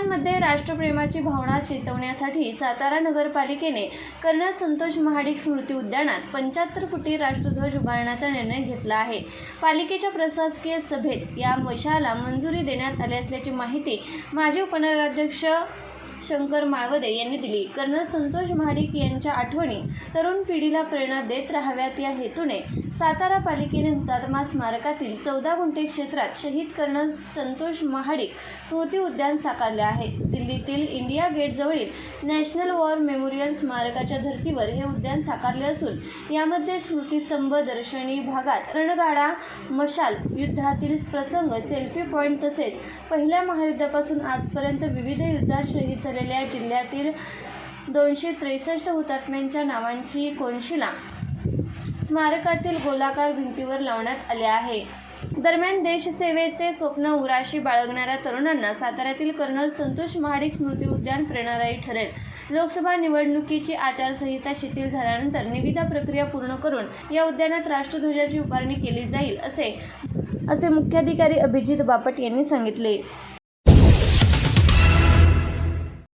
जनतेमध्ये राष्ट्रप्रेमाची भावना चेतवण्यासाठी सातारा नगरपालिकेने कर्नल संतोष महाडिक स्मृती उद्यानात पंच्याहत्तर फुटी राष्ट्रध्वज उभारण्याचा निर्णय घेतला आहे. पालिकेच्या प्रशासकीय सभेत या मशाला मंजुरी देण्यात आली असल्याची माहिती माजी उपनगराध्यक्ष शंकर माळवदे यांनी दिली. कर्नल संतोष महाडिक यांच्या आठवणी तरुण पिढीला प्रेरणा देत राहाव्यात या हेतूने सातारा पालिकेने हुतात्मा स्मारकातील चौदा गुंठे क्षेत्रात शहीद कर्नल संतोष महाडिक स्मृती उद्यान साकारले आहे. दिल्लीतील इंडिया गेटजवळील नॅशनल वॉर मेमोरियल स्मारकाच्या धर्तीवर हे उद्यान साकारले असून यामध्ये स्मृतिस्तंभ दर्शनी भागात रणगाडा मशाल युद्धातील प्रसंग सेल्फी पॉईंट तसेच पहिल्या महायुद्धापासून आजपर्यंत विविध युद्धात शहीद झालेल्या जिल्ह्यातील दोनशे त्रेसष्ट हुतात्म्यांच्या नावांची कोनशिला स्मारकातील गोलाकार भिंतीवर लावण्यात आले आहे. दरम्यान देशसेवेचे स्वप्न उराशी बाळगणाऱ्या तरुणांना साताऱ्यातील कर्नल संतोष महाडिक स्मृती उद्यान प्रेरणादायी ठरेल. लोकसभा निवडणुकीची आचारसंहिता शिथिल झाल्यानंतर निविदा प्रक्रिया पूर्ण करून या उद्यानात राष्ट्रध्वजाची उभारणी केली जाईल असे असे मुख्याधिकारी अभिजित बापट यांनी सांगितले.